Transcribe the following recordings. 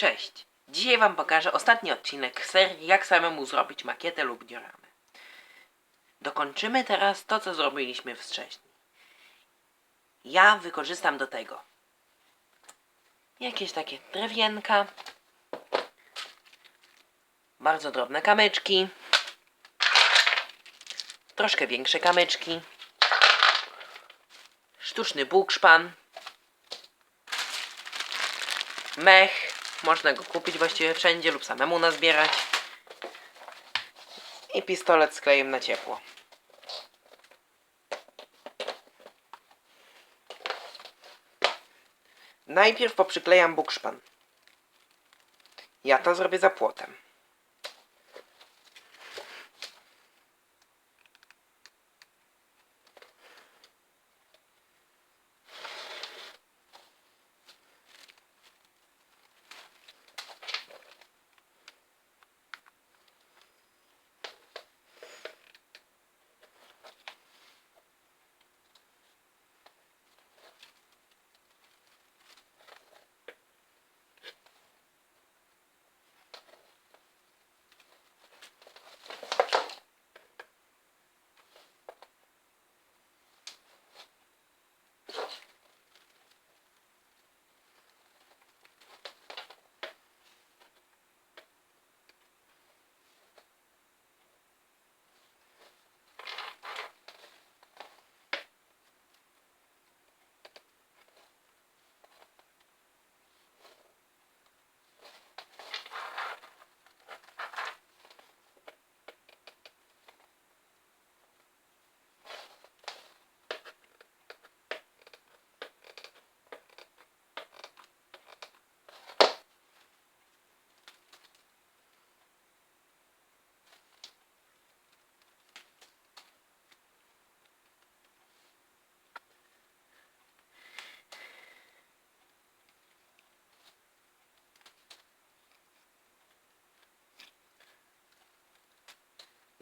Cześć! Dzisiaj Wam pokażę ostatni odcinek serii Jak samemu zrobić makietę lub dioramę. Dokończymy teraz to, co zrobiliśmy wcześniej. Ja wykorzystam do tego jakieś takie drewienka, bardzo drobne kamyczki, troszkę większe kamyczki, sztuczny bukszpan, mech. Można go kupić właściwie wszędzie lub samemu nazbierać. I pistolet z klejem na ciepło. Najpierw poprzyklejam bukszpan. Ja to zrobię za płotem.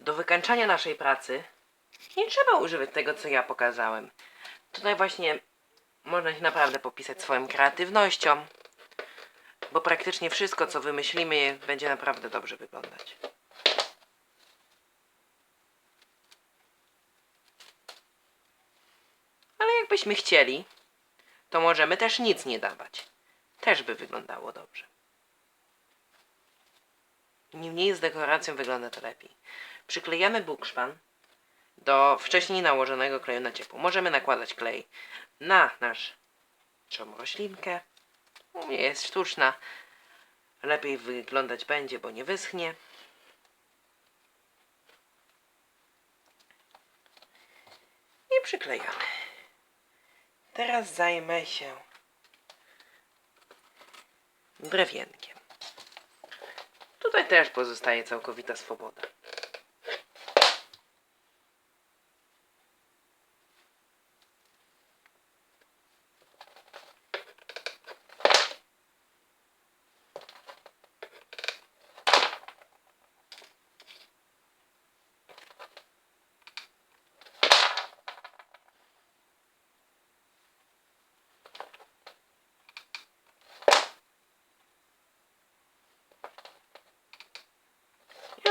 Do wykańczania naszej pracy nie trzeba używać tego, co ja pokazałem. Tutaj właśnie można się naprawdę popisać swoją kreatywnością, bo praktycznie wszystko, co wymyślimy, będzie naprawdę dobrze wyglądać. Ale jakbyśmy chcieli, to możemy też nic nie dawać. Też by wyglądało dobrze. Niemniej z dekoracją wygląda to lepiej. Przyklejamy bukszpan do wcześniej nałożonego kleju na ciepło. Możemy nakładać klej na naszą roślinkę. U mnie jest sztuczna. Lepiej wyglądać będzie, bo nie wyschnie. I przyklejamy. Teraz zajmę się drewienkiem. Tutaj też pozostaje całkowita swoboda.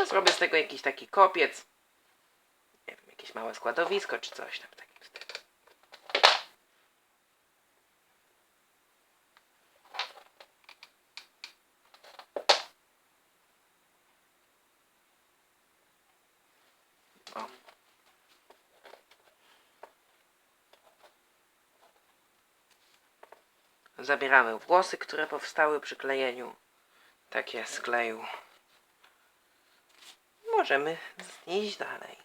Zrobię z tego jakiś taki kopiec. Nie wiem, jakieś małe składowisko czy coś tam takim. Zabieramy włosy, które powstały przy klejeniu. Takie z kleju możemy znieść dalej.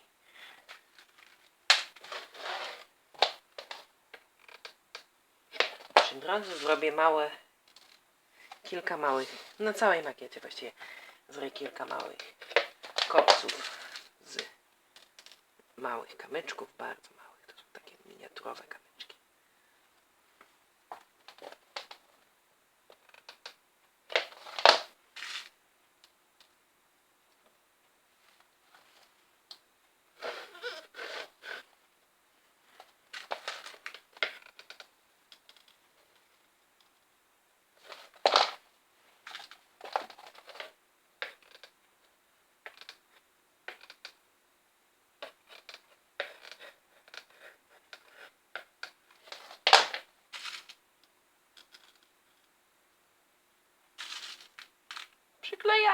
Przy drodze zrobię małe, kilka małych, na całej makiecie właściwie, zrobię kilka małych kopców z małych kamyczków, bardzo małych, to są takie miniaturowe kamyczki.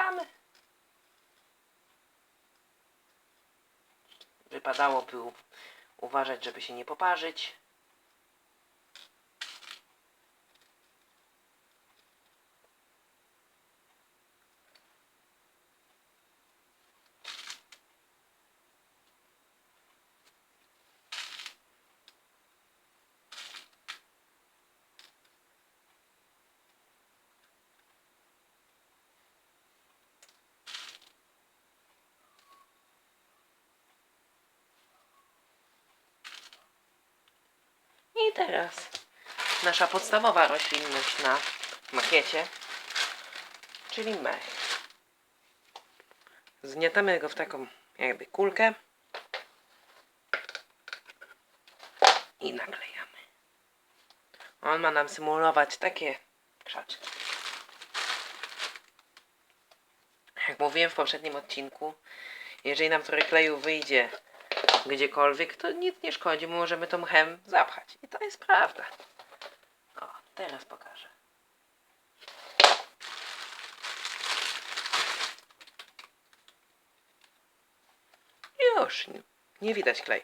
Wracamy. Wypadałoby uważać, żeby się nie poparzyć. I teraz nasza podstawowa roślinność na makiecie, czyli mech. Zgniatamy go w taką jakby kulkę i naklejamy. On ma nam symulować takie krzaczki. Jak mówiłem w poprzednim odcinku, jeżeli nam trochę kleju wyjdzie gdziekolwiek, to nic nie szkodzi, my możemy to mchem zapchać. I to jest prawda. O, teraz pokażę. Już, nie- nie widać kleju.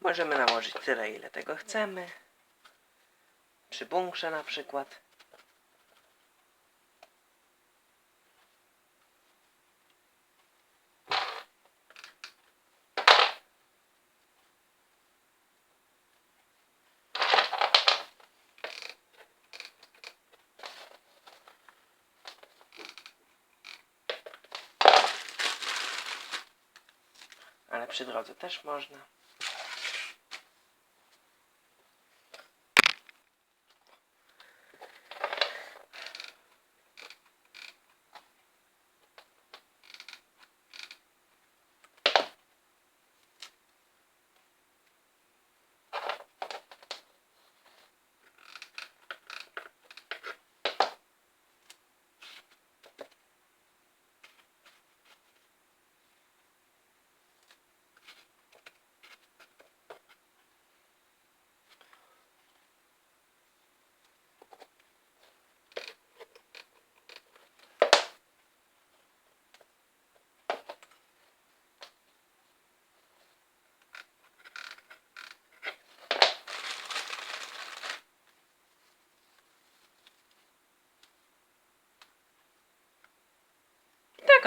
Możemy nałożyć tyle, ile tego chcemy. Przy bunkrze na przykład. Ale przy drodze też można.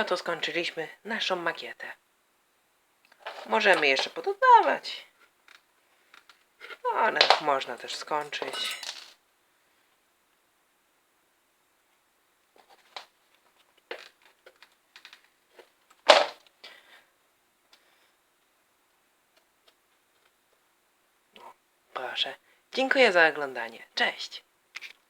Tak oto skończyliśmy naszą makietę. Możemy jeszcze pododawać. No, ale można też skończyć. No, proszę. Dziękuję za oglądanie. Cześć.